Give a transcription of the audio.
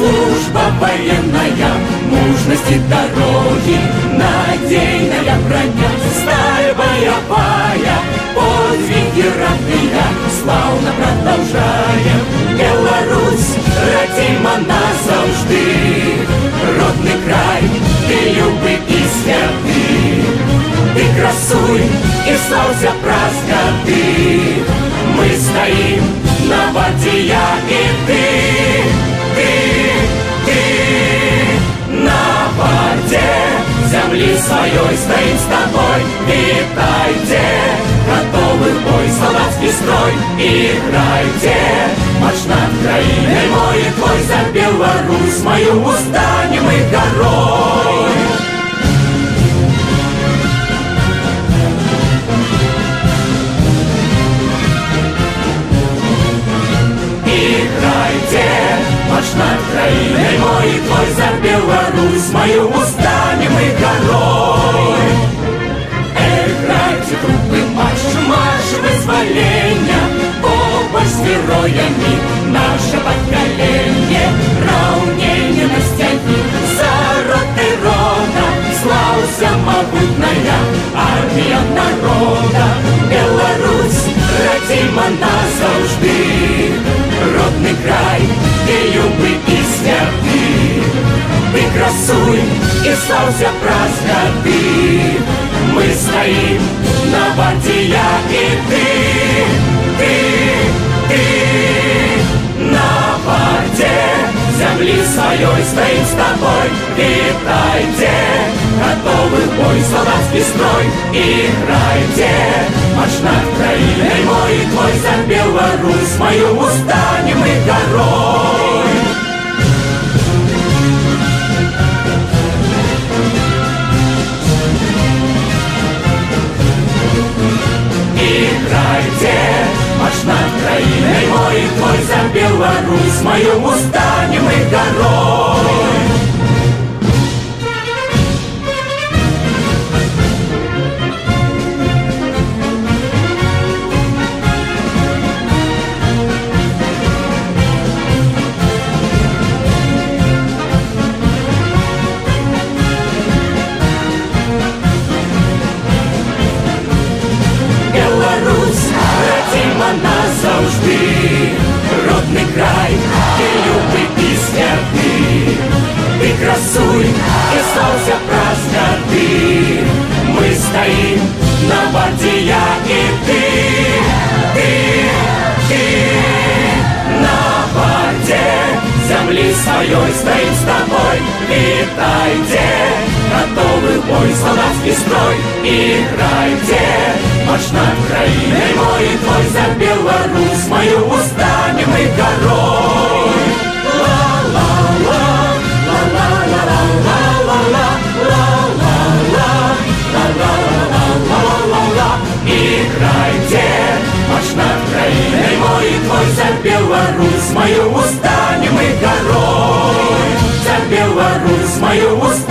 служба военная, мужности дороги, надейная броня, сталь боевая, подвиги родные, славно продолжаем. Беларусь, родима назавжди, родный край, ты любы и святый, ты красуй и славься праздноты. Мы стоим на воде, я и ты, ты, земли своей стоим с тобой. Витайте, готовы в бой солдатский строй, играйте. Марш над краиной мой и твой за Беларусь, мою устанем и горой. Играйте, марш над краиной мой и твой за Беларусь, мою устанем и горой. Играйте, трупы, марш, марш и славься праздноты, Мы стоим на воде, я и ты, ты, ты на воде земли своей стоим с тобой. Витайте, готовы в бой солдатский строй. Играйте, марш над краиной мой и твой за Беларусь, мою устанем и горой. Краиной мой твой за Беларусь, мою устанем назавжди, родный край, ты любы и святый. Ты красуй и славься праздноты, мы стоим на воде, я и ты, ты, ты на воде земли своей стоим с тобой. Витайте, готовы в бой солдатский строй. Играйте, марш над краиной мой и твой за Беларусь, мою устанем и горой. Ла-ла-ла, ла-ла-ла-ла-ла-ла-ла, ла-ла-ла, ла-ла-ла-ла-ла-ла-ла. Играйте, марш над краиной мой и твой за Беларусь, мою устанем и горой. За Беларусь, мою устанем